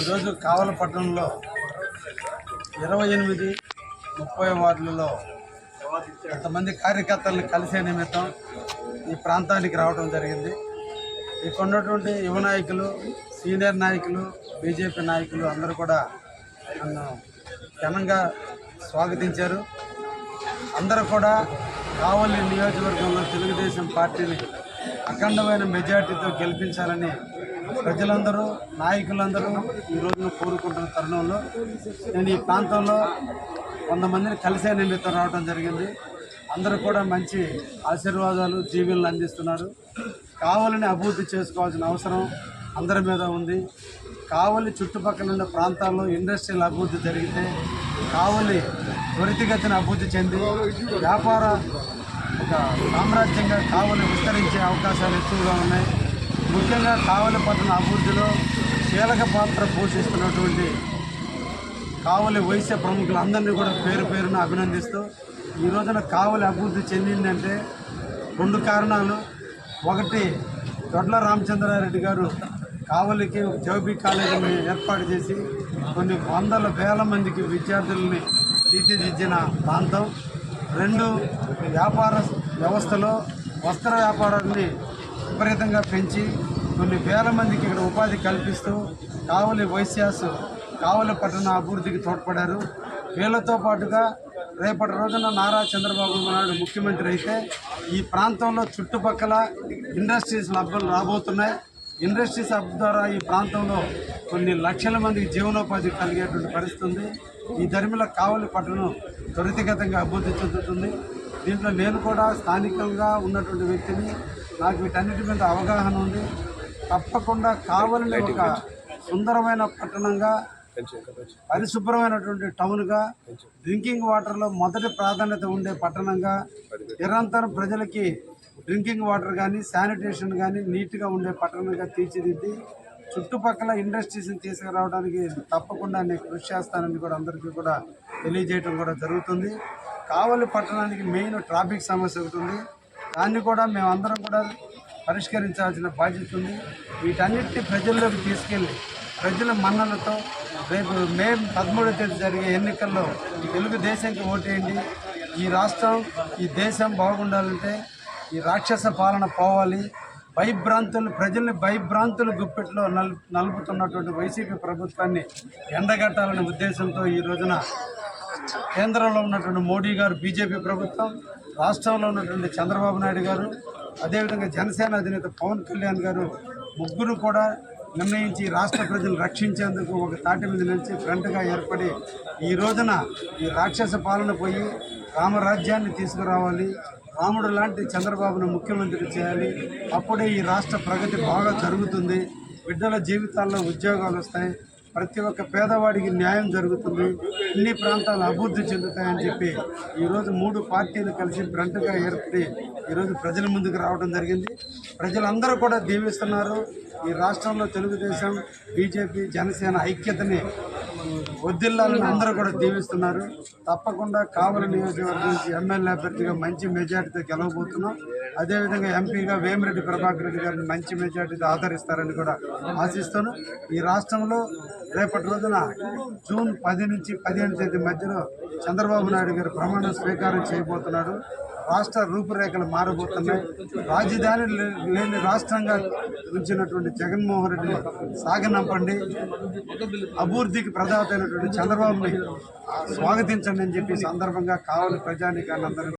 ఈరోజు కావలపట్నంలో ఇరవై ఎనిమిది ముప్పై వార్డులలో కొంతమంది కార్యకర్తలను కలిసే నిమిత్తం ఈ ప్రాంతానికి రావడం జరిగింది. ఇక్కడ ఉన్నటువంటి యువ నాయకులు సీనియర్ నాయకులు బీజేపీ నాయకులు అందరూ కూడా నన్ను ఘనంగా స్వాగతించారు. అందరూ కూడా కావలి నియోజకవర్గంలో తెలుగుదేశం పార్టీని అఖండమైన మెజార్టీతో గెలిపించాలని ప్రజలందరూ నాయకులందరూ ఈ రోజున కోరుకుంటున్న తరుణంలో నేను ఈ ప్రాంతంలో కొంతమందిని కలిసే నిమిత్తం రావడం జరిగింది. అందరూ కూడా మంచి ఆశీర్వాదాలు జీవులను అందిస్తున్నారు. కావలిని అభివృద్ధి చేసుకోవాల్సిన అవసరం అందరి మీద ఉంది. కావలి చుట్టుపక్కల ఉన్న ప్రాంతాల్లో ఇండస్ట్రియల్ అభివృద్ధి జరిగితే కావలి త్వరితగతిన అభివృద్ధి చెంది వ్యాపార ఒక సామ్రాజ్యంగా కావలి విస్తరించే అవకాశాలు ఎక్కువగా ఉన్నాయి. ముఖ్యంగా కావలి పట్టణ అభివృద్ధిలో కీలక పాత్ర పోషిస్తున్నటువంటి కావలి వైశ్య ప్రముఖులందరినీ కూడా పేరు పేరున అభినందిస్తూ ఈ రోజున కావలి అభివృద్ధి చెందిందంటే రెండు కారణాలు. ఒకటి దొడ్ల రామచంద్రారెడ్డి గారు కావలికి జోబీ కాలేజీని ఏర్పాటు చేసి కొన్ని వందల వేల మందికి విద్యార్థులని తీర్చిదిద్దిన ప్రాంతం. రెండు వ్యాపార వ్యవస్థలో వస్త్ర వ్యాపారాన్ని విపరీతంగా పెంచి కొన్ని వేల మందికి ఇక్కడ ఉపాధి కల్పిస్తూ కావలి వైశ్యాస్ కావలి పట్టణ అభివృద్ధికి తోడ్పడారు. వీళ్ళతో పాటుగా రేపటి రోజున నారా చంద్రబాబు నాయుడు ముఖ్యమంత్రి అయితే ఈ ప్రాంతంలో చుట్టుపక్కల ఇండస్ట్రీస్ లభ్యం రాబోతున్నాయి. ఇండస్ట్రీస్ హబ్ ద్వారా ఈ ప్రాంతంలో కొన్ని లక్షల మందికి జీవనోపాధి కలిగేటువంటి పరిస్థితి ఉంది. ఈ ధర్మిల కావలి పట్టణం త్వరితగతంగా అభివృద్ధి చెందుతుంది. దీంట్లో నేను కూడా స్థానికంగా ఉన్నటువంటి వ్యక్తిని నాకు వీటన్నిటి మీద అవగాహన ఉంది. తప్పకుండా కావలిని ఒక సుందరమైన పట్టణంగా పరిశుభ్రమైనటువంటి టౌన్గా డ్రింకింగ్ వాటర్లో మొదటి ప్రాధాన్యత ఉండే పట్టణంగా నిరంతరం ప్రజలకి డ్రింకింగ్ వాటర్ కానీ శానిటేషన్ కానీ నీట్గా ఉండే పట్టణంగా తీర్చిదిద్ది చుట్టుపక్కల ఇండస్ట్రీస్ని తీసుకురావడానికి తప్పకుండా నేను కృషి చేస్తానని కూడా అందరికీ కూడా తెలియజేయడం కూడా జరుగుతుంది. కావలి పట్టణానికి మెయిన్ ట్రాఫిక్ సమస్య ఒకటి ఉంది. దాన్ని కూడా మేమందరం కూడా పరిష్కరించాల్సిన బాధ్యత ఉంది. వీటన్నిటిని ప్రజల్లోకి తీసుకెళ్ళి ప్రజల మన్ననతో రేపు మే పదమూడవ తేదీ జరిగే ఎన్నికల్లో తెలుగుదేశంకి ఓటేయండి. ఈ రాష్ట్రం ఈ దేశం బాగుండాలంటే ఈ రాక్షస పాలన పోవాలి. భయభ్రాంతులు ప్రజల్ని భయభ్రాంతుల గుప్పెట్లో నల్ నలుపుతున్నటువంటి వైసీపీ ప్రభుత్వాన్ని ఎండగట్టాలనే ఉద్దేశంతో ఈ రోజున కేంద్రంలో ఉన్నటువంటి మోడీ గారు బీజేపీ ప్రభుత్వం రాష్ట్రంలో ఉన్నటువంటి చంద్రబాబు నాయుడు గారు అదేవిధంగా జనసేన అధినేత పవన్ కళ్యాణ్ గారు ముగ్గురు కూడా నిర్ణయించి రాష్ట్ర ప్రజలు రక్షించేందుకు ఒక తాటి మీద నిలిచి ఫ్రంట్గా ఏర్పడి ఈ రోజున ఈ రాక్షస పాలన పోయి రామరాజ్యాన్ని తీసుకురావాలి. రాముడు లాంటి చంద్రబాబును ముఖ్యమంత్రి చేయాలి. అప్పుడే ఈ రాష్ట్ర ప్రగతి బాగా జరుగుతుంది. బిడ్డల జీవితాల్లో ఉద్యోగాలు వస్తాయి. ప్రతి ఒక్క పేదవాడికి న్యాయం జరుగుతుంది. అన్ని ప్రాంతాలు అభివృద్ధి చెందుతాయని చెప్పి ఈరోజు మూడు పార్టీలు కలిసి ఫ్రంట్గా ఏర్పడి ఈరోజు ప్రజల ముందుకు రావడం జరిగింది. ప్రజలందరూ కూడా దీవిస్తున్నారు. ఈ రాష్ట్రంలో తెలుగుదేశం బీజేపీ జనసేన ఐక్యతని వద్దిల్లాలని అందరూ కూడా దీవిస్తున్నారు. తప్పకుండా కావలి నియోజకవర్గం నుంచి ఎమ్మెల్యే అభ్యర్థిగా మంచి మెజార్టీతో గెలవబోతున్నాం. అదేవిధంగా ఎంపీగా వేమిరెడ్డి ప్రభాకర్ రెడ్డి గారిని మంచి మెజార్టీతో ఆదరిస్తారని కూడా ఆశిస్తాను ఈ రాష్ట్రంలో రేపటి రోజున జూన్ పది నుంచి పదిహేను తేదీ మధ్యలో చంద్రబాబు నాయుడు గారు ప్రమాణ స్వీకారం చేయబోతున్నాడు రాష్ట్ర రూపురేఖలు మారబోతున్నాయి. రాజధాని లే- లేని రాష్ట్రంగా ఉంచినటువంటి జగన్మోహన్ రెడ్డిని సాగనంపండి. అభివృద్ధికి ప్రధాత అయినటువంటి చంద్రబాబుని స్వాగతించండి అని చెప్పి సందర్భంగా కావాలి ప్రజానికాలందరూ